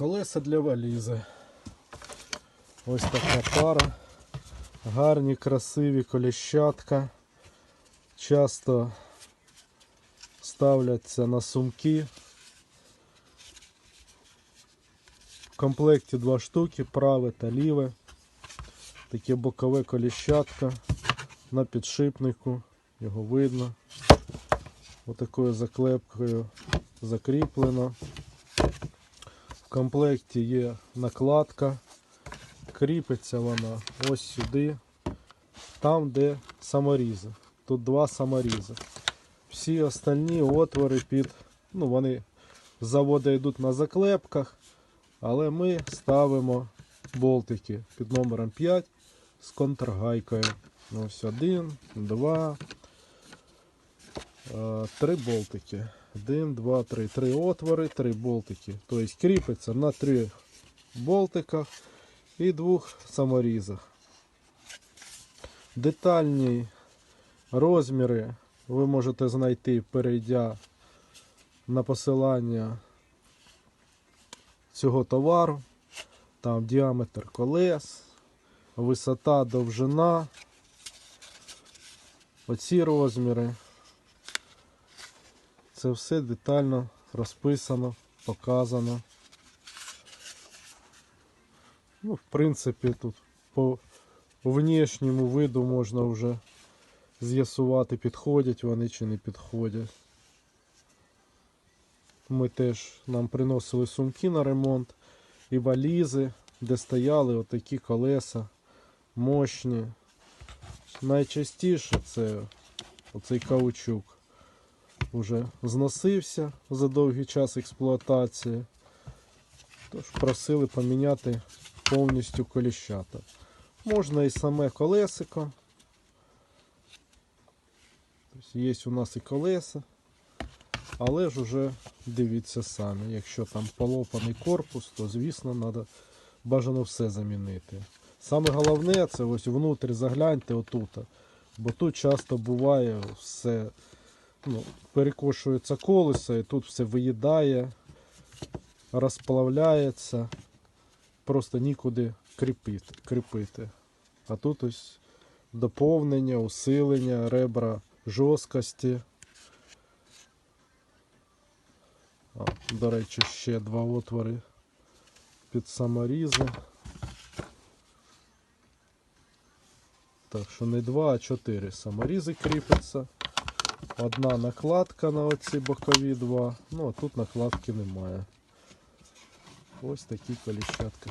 Колеса для валізи. Ось така пара. Гарні, красиві коліщатка. Часто ставляться на сумки. В комплекті два штуки, праве та ліве. Таке бокове коліщатка на підшипнику. Його видно. Отакою заклепкою закріплено. Комплекті є накладка. Кріпиться вона ось сюди, там, де саморізи. Тут два саморізи. Всі остальні отвори під, ну вони з заводу йдуть на заклепках, але ми ставимо болтики під номером 5 з контргайкою. Ось один, два, е, три болтики. Один, два, три. Три отвори, три болтики. Тобто кріпиться на трьох болтиках і двох саморізах. Детальні розміри ви можете знайти, перейдя на посилання цього товару. Там діаметр колес, висота, довжина. Оці розміри. Це все детально розписано, показано. Ну, в принципі, тут по внешньому виду можна вже з'ясувати, підходять вони чи не підходять. Ми теж нам приносили сумки на ремонт і валізи, де стояли отакі колеса мощні. Найчастіше це оцей каучук вже зносився за довгий час експлуатації. Тож просили поміняти повністю коліщата. Можна і саме колесико. Тобто є у нас і колеса, але ж уже дивіться самі. Якщо там полопаний корпус, то звісно треба бажано все замінити. Саме головне це ось внутрі загляньте отут. Бо тут часто буває все ну, перекошується колесо і тут все виїдає, розплавляється, просто нікуди кріпити. кріпити. А тут ось доповнення, усилення, ребра жорсткості. До речі, ще два отвори під саморізи. Так що не два, а чотири саморізи кріпиться. Одна накладка на оці бокові два. Ну а тут накладки немає. Ось такі коліщатки.